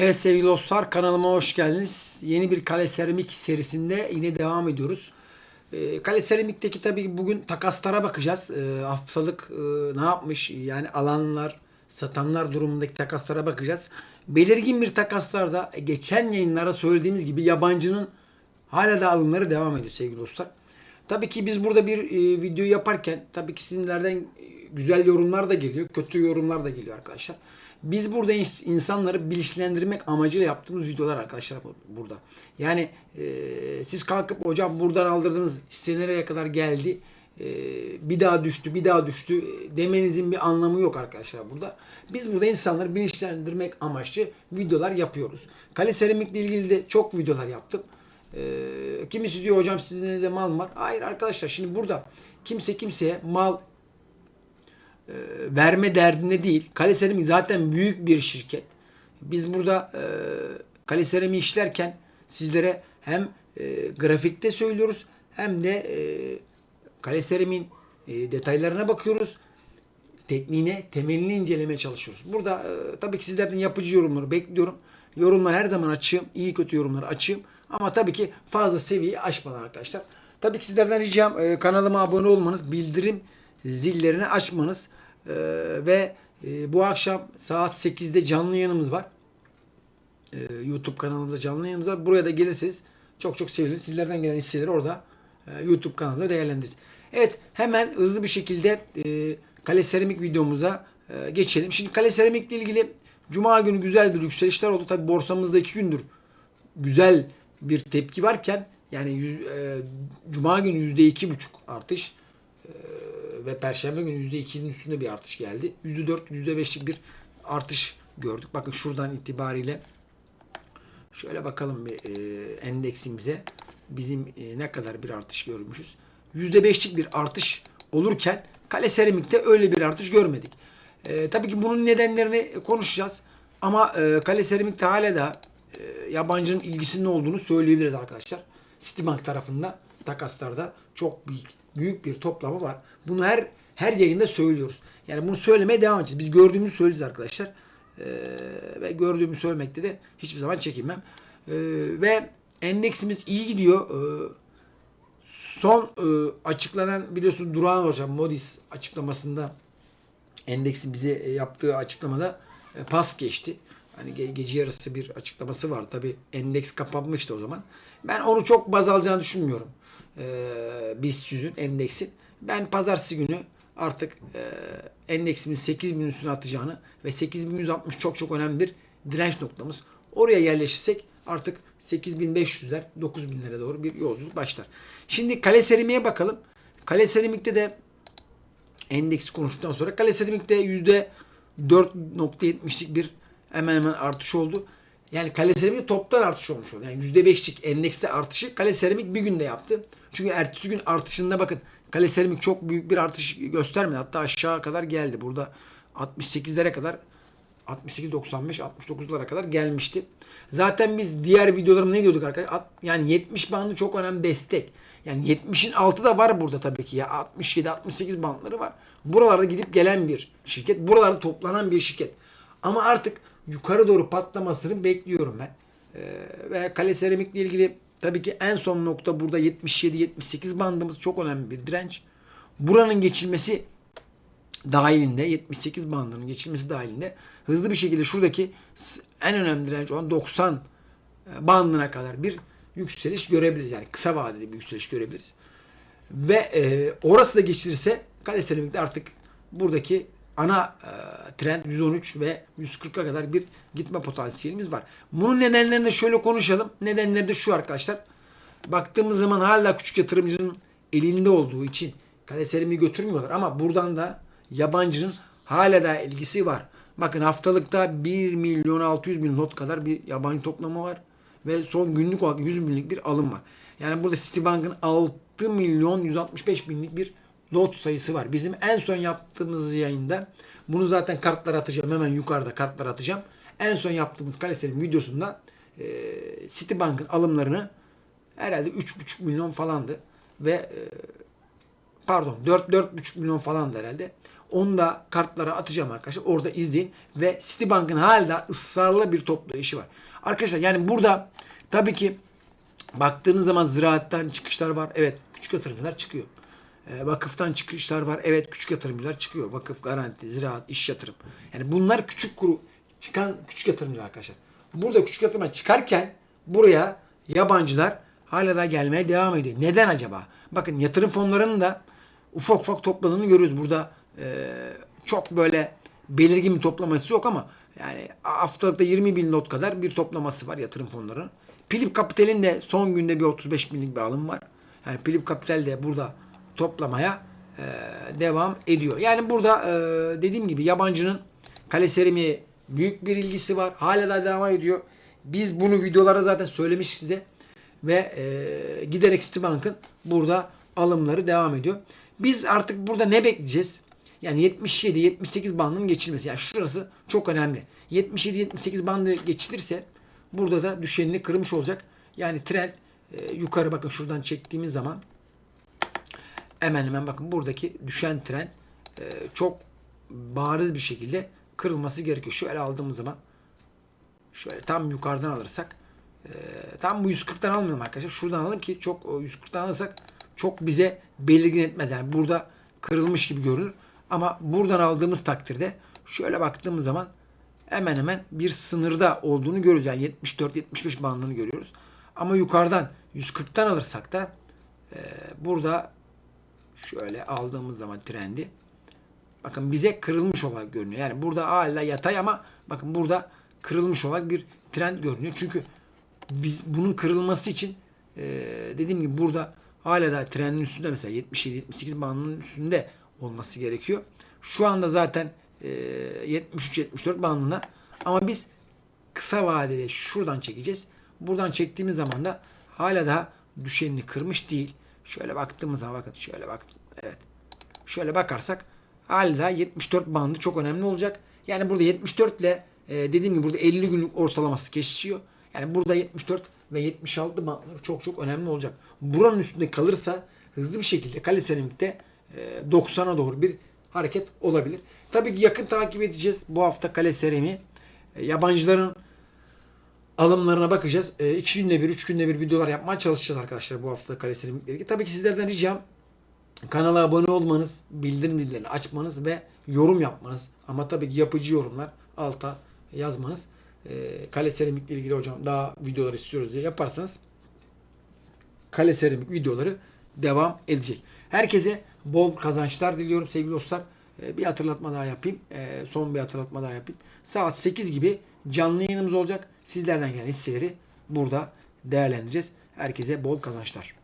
Evet sevgili dostlar kanalıma hoş geldiniz. Yeni bir Kale Seramik serisinde yine devam ediyoruz. Ee, Kale Seramik'teki tabii bugün takaslara bakacağız. Ee, haftalık e, ne yapmış yani alanlar, satanlar durumundaki takaslara bakacağız. Belirgin bir takaslarda e, geçen yayınlara söylediğimiz gibi yabancının hala da alımları devam ediyor sevgili dostlar. Tabii ki biz burada bir e, video yaparken tabii ki sizinlerden e, güzel yorumlar da geliyor, kötü yorumlar da geliyor arkadaşlar. Biz burada ins- insanları bilinçlendirmek amacıyla yaptığımız videolar arkadaşlar bu- burada. Yani e, siz kalkıp hocam buradan aldırdınız hisse nereye kadar geldi e, bir daha düştü bir daha düştü demenizin bir anlamı yok arkadaşlar burada. Biz burada insanları bilinçlendirmek amaçlı videolar yapıyoruz. Kale seramikle ilgili de çok videolar yaptım. E, kimisi diyor hocam sizin elinizde mal mı var? Hayır arkadaşlar şimdi burada kimse kimseye mal verme derdinde değil. Kale Seramik zaten büyük bir şirket. Biz burada e, Kale Seramik işlerken sizlere hem e, grafikte söylüyoruz hem de e, Kale Seramik'in e, detaylarına bakıyoruz. Tekniğine, temelini incelemeye çalışıyoruz. Burada e, tabii ki sizlerden yapıcı yorumları bekliyorum. Yorumlar her zaman açığım. iyi kötü yorumları açığım. Ama tabii ki fazla seviyeyi aşmadan arkadaşlar. Tabii ki sizlerden ricam e, kanalıma abone olmanız, bildirim zillerini açmanız e, ve e, bu akşam saat 8'de canlı yayınımız var. E, YouTube kanalımızda canlı yayınımız var. Buraya da gelirseniz çok çok seviniriz. Sizlerden gelen hisseleri orada e, YouTube kanalında değerlendiririz. Evet hemen hızlı bir şekilde e, kale seramik videomuza e, geçelim. Şimdi kale seramikle ilgili Cuma günü güzel bir yükselişler oldu. Tabi borsamızda iki gündür güzel bir tepki varken yani yüz, e, Cuma günü yüzde iki buçuk artış e, ve Perşembe günü yüzde ikinin üstünde bir artış geldi. Yüzde dört, yüzde beşlik bir artış gördük. Bakın şuradan itibariyle şöyle bakalım bir e, endeksimize bizim e, ne kadar bir artış görmüşüz. Yüzde beşlik bir artış olurken Kale Seramik'te öyle bir artış görmedik. E, tabii ki bunun nedenlerini konuşacağız. Ama e, Kale Seramik'te hala da e, yabancının ilgisinin olduğunu söyleyebiliriz arkadaşlar. Citibank tarafında takaslarda çok büyük büyük bir toplama var. Bunu her her yayında söylüyoruz. Yani bunu söylemeye devam edeceğiz. Biz gördüğümüzü söyleyeceğiz arkadaşlar. E, ve gördüğümü söylemekte de hiçbir zaman çekinmem. E, ve endeksimiz iyi gidiyor. E, son e, açıklanan biliyorsunuz Duran Hocam Modis açıklamasında endeksin bize e, yaptığı açıklamada e, pas geçti. Hani ge- gece yarısı bir açıklaması var. Tabi endeks kapanmıştı o zaman. Ben onu çok baz alacağını düşünmüyorum. Ee, BIST 100'ün endeksin. Ben pazartesi günü artık e, endeksimin 8000 üstüne atacağını ve 8160 çok çok önemli bir direnç noktamız. Oraya yerleşirsek artık 8500'ler 9000'lere doğru bir yolculuk başlar. Şimdi kale serimiye bakalım. Kale serimikte de endeksi konuştuktan sonra kale seramikte yüzde 4.70'lik bir hemen hemen artış oldu. Yani kale seramik toptan artış olmuş oldu. Yani yüzde 5'lik endekste artışı kale seramik bir günde yaptı. Çünkü ertesi gün artışında bakın kale seramik çok büyük bir artış göstermedi. Hatta aşağı kadar geldi. Burada 68'lere kadar 68 95 69'lara kadar gelmişti. Zaten biz diğer videolarımda ne diyorduk arkadaşlar? Yani 70 bandı çok önemli destek. Yani 70'in altı da var burada tabii ki ya. 67 68 bandları var. Buralarda gidip gelen bir şirket. Buralarda toplanan bir şirket. Ama artık yukarı doğru patlamasını bekliyorum ben. Ee, ve kale seramikle ilgili tabii ki en son nokta burada 77-78 bandımız çok önemli bir direnç. Buranın geçilmesi dahilinde 78 bandının geçilmesi dahilinde hızlı bir şekilde şuradaki en önemli direnç olan 90 bandına kadar bir yükseliş görebiliriz. Yani kısa vadeli bir yükseliş görebiliriz. Ve e, orası da geçilirse kale seramikte artık buradaki ana e, trend 113 ve 140'a kadar bir gitme potansiyelimiz var. Bunun nedenlerini de şöyle konuşalım. Nedenleri de şu arkadaşlar. Baktığımız zaman hala küçük yatırımcının elinde olduğu için kale seramiği götürmüyorlar. Ama buradan da yabancının hala da ilgisi var. Bakın haftalıkta 1 milyon 600 bin not kadar bir yabancı toplama var. Ve son günlük olarak 100 binlik bir alım var. Yani burada Citibank'ın 6 milyon 165 binlik bir lot sayısı var. Bizim en son yaptığımız yayında bunu zaten kartlara atacağım. Hemen yukarıda kartlara atacağım. En son yaptığımız kaleserin videosunda e, Citibank'ın alımlarını herhalde 3,5 milyon falandı. Ve e, pardon 4 4,5 milyon falandı herhalde. Onu da kartlara atacağım arkadaşlar. Orada izleyin. Ve Citibank'ın hala ısrarlı bir toplayışı var. Arkadaşlar yani burada tabii ki baktığınız zaman ziraatten çıkışlar var. Evet küçük yatırımcılar çıkıyor. E, vakıftan çıkışlar var. Evet küçük yatırımcılar çıkıyor. Vakıf, garanti, ziraat, iş yatırım. Yani bunlar küçük kuru çıkan küçük yatırımcılar arkadaşlar. Burada küçük yatırımlar çıkarken buraya yabancılar hala da gelmeye devam ediyor. Neden acaba? Bakın yatırım fonlarının da ufak ufak topladığını görüyoruz. Burada e, çok böyle belirgin bir toplaması yok ama yani haftalıkta 20 bin not kadar bir toplaması var yatırım fonlarının. Philip Capital'in de son günde bir 35 binlik bir alım var. Yani Philip Capital de burada toplamaya e, devam ediyor. Yani burada e, dediğim gibi yabancının kale serimiye büyük bir ilgisi var. Hala da devam ediyor. Biz bunu videolara zaten söylemiş size. Ve e, giderek Citibank'ın burada alımları devam ediyor. Biz artık burada ne bekleyeceğiz? Yani 77-78 bandının geçilmesi. Yani şurası çok önemli. 77-78 bandı geçilirse burada da düşenini kırmış olacak. Yani trend e, yukarı bakın şuradan çektiğimiz zaman hemen hemen bakın buradaki düşen trend e, çok bariz bir şekilde kırılması gerekiyor. Şöyle aldığımız zaman şöyle tam yukarıdan alırsak e, tam bu 140'tan almayalım arkadaşlar. Şuradan alalım ki çok o 140'tan alırsak çok bize belirgin etmez. Yani burada kırılmış gibi görünür. Ama buradan aldığımız takdirde şöyle baktığımız zaman hemen hemen bir sınırda olduğunu görüyoruz. Yani 74-75 bandını görüyoruz. Ama yukarıdan 140'tan alırsak da e, burada şöyle aldığımız zaman trendi bakın bize kırılmış olarak görünüyor. Yani burada hala yatay ama bakın burada kırılmış olarak bir trend görünüyor. Çünkü biz bunun kırılması için e, dediğim gibi burada hala da trendin üstünde mesela 77-78 bandının üstünde olması gerekiyor. Şu anda zaten e, 73-74 bandına ama biz kısa vadede şuradan çekeceğiz. Buradan çektiğimiz zaman da hala daha düşenini kırmış değil. Şöyle baktığımız zaman bakın şöyle bak. Evet. Şöyle bakarsak hala daha 74 bandı çok önemli olacak. Yani burada 74 ile e, dediğim gibi burada 50 günlük ortalaması geçişiyor. Yani burada 74 ve 76 bandları çok çok önemli olacak. Buranın üstünde kalırsa hızlı bir şekilde kale seramikte e, 90'a doğru bir hareket olabilir. Tabii ki yakın takip edeceğiz bu hafta kale seramiği. E, yabancıların alımlarına bakacağız. 2 günde bir, 3 günde bir videolar yapmaya çalışacağız arkadaşlar bu hafta kale seramikle ilgili. Tabii ki sizlerden ricam kanala abone olmanız, bildirim zillerini açmanız ve yorum yapmanız. Ama tabii ki yapıcı yorumlar alta yazmanız. E, kale seramikle ilgili hocam daha videolar istiyoruz diye yaparsanız kale seramik videoları devam edecek. Herkese bol kazançlar diliyorum sevgili dostlar. Ee, Bir hatırlatma daha yapayım. Ee, Son bir hatırlatma daha yapayım. Saat 8 gibi canlı yayınımız olacak. Sizlerden gelen hisseleri burada değerlendireceğiz. Herkese bol kazançlar.